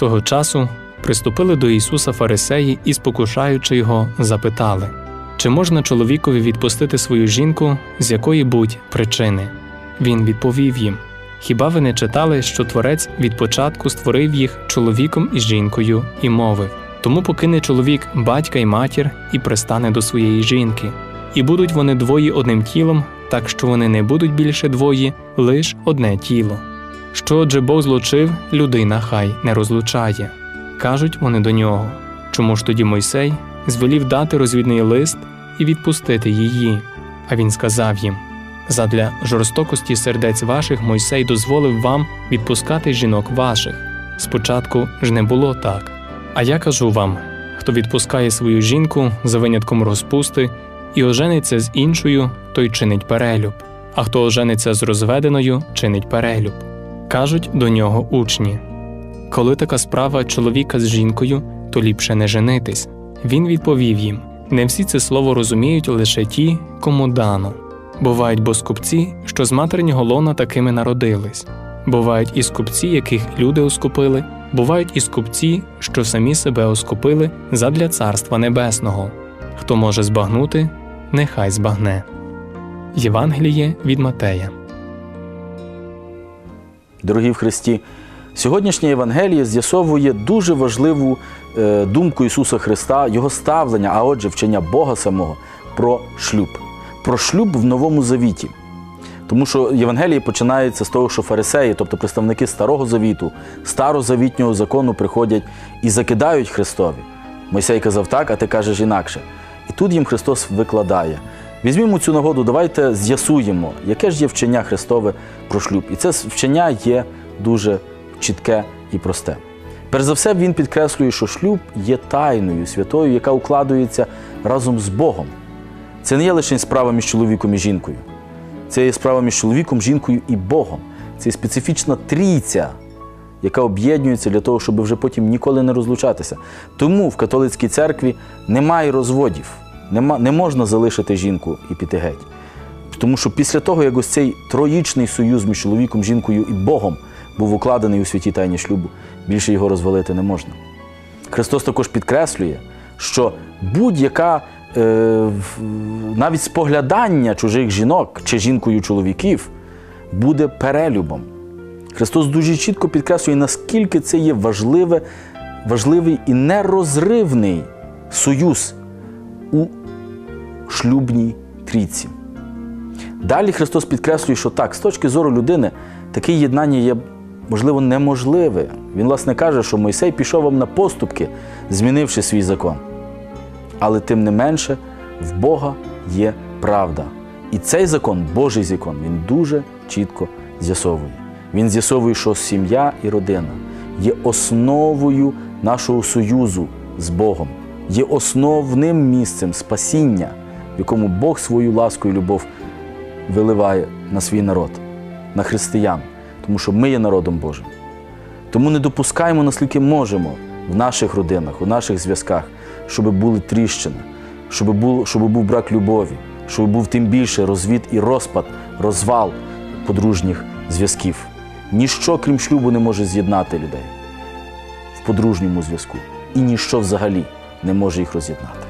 Того часу приступили до Ісуса фарисеї і, спокушаючи його, запитали, чи можна чоловікові відпустити свою жінку з якої будь причини. Він відповів їм: Хіба ви не читали, що Творець від початку створив їх чоловіком і жінкою і мовив: тому покине чоловік батька й матір і пристане до своєї жінки, і будуть вони двоє одним тілом, так що вони не будуть більше двоє, лиш одне тіло. Що отже Бог злучив, людина хай не розлучає. Кажуть вони до нього. Чому ж тоді Мойсей звелів дати розвідний лист і відпустити її? А він сказав їм: Задля жорстокості сердець ваших Мойсей дозволив вам відпускати жінок ваших. Спочатку ж не було так. А я кажу вам: хто відпускає свою жінку за винятком розпусти і ожениться з іншою, той чинить перелюб, а хто ожениться з розведеною, чинить перелюб. Кажуть до нього учні. Коли така справа чоловіка з жінкою, то ліпше не женитись. Він відповів їм: не всі це слово розуміють лише ті, кому дано. Бувають бо скупці, що з материнього лона такими народились. Бувають і скупці, яких люди оскупили, бувають і скупці, що самі себе оскупили задля Царства Небесного. Хто може збагнути, нехай збагне. Євангеліє від Матея. Дорогі в Христі, сьогоднішнє Євангеліє з'ясовує дуже важливу е, думку Ісуса Христа, Його ставлення, а отже, вчення Бога самого про шлюб, про шлюб в Новому Завіті. Тому що Євангеліє починається з того, що фарисеї, тобто представники Старого Завіту, старозавітнього закону приходять і закидають Христові. Мойсей казав так, а ти кажеш інакше. І тут їм Христос викладає. Візьмімо цю нагоду, давайте з'ясуємо, яке ж є вчення Христове про шлюб. І це вчення є дуже чітке і просте. Перш за все, він підкреслює, що шлюб є тайною святою, яка укладується разом з Богом. Це не є лише справа між чоловіком і жінкою. Це є справа між чоловіком, жінкою і Богом. Це є специфічна трійця, яка об'єднується для того, щоб вже потім ніколи не розлучатися. Тому в католицькій церкві немає розводів, нема, не можна залишити жінку і піти геть. Тому що після того, як ось цей троїчний союз між чоловіком, жінкою і Богом був укладений у святій тайні шлюбу, більше його розвалити не можна. Христос також підкреслює, що будь-яка е, навіть споглядання чужих жінок чи жінкою чоловіків буде перелюбом. Христос дуже чітко підкреслює, наскільки це є важливе, важливий і нерозривний союз у шлюбній трійці. Далі Христос підкреслює, що так, з точки зору людини, таке єднання є, можливо, неможливе. Він, власне, каже, що Мойсей пішов вам на поступки, змінивши свій закон. Але тим не менше, в Бога є правда. І цей закон, Божий закон, він дуже чітко з'ясовує. Він з'ясовує, що сім'я і родина є основою нашого союзу з Богом, є основним місцем спасіння, в якому Бог свою ласку і любов виливає на свій народ, на християн, тому що ми є народом Божим. Тому не допускаємо, наскільки можемо в наших родинах, у наших зв'язках, щоб були тріщини, щоб був, щоб був брак любові, щоб був тим більше розвід і розпад, розвал подружніх зв'язків. Ніщо, крім шлюбу, не може з'єднати людей в подружньому зв'язку. І ніщо взагалі не може їх роз'єднати.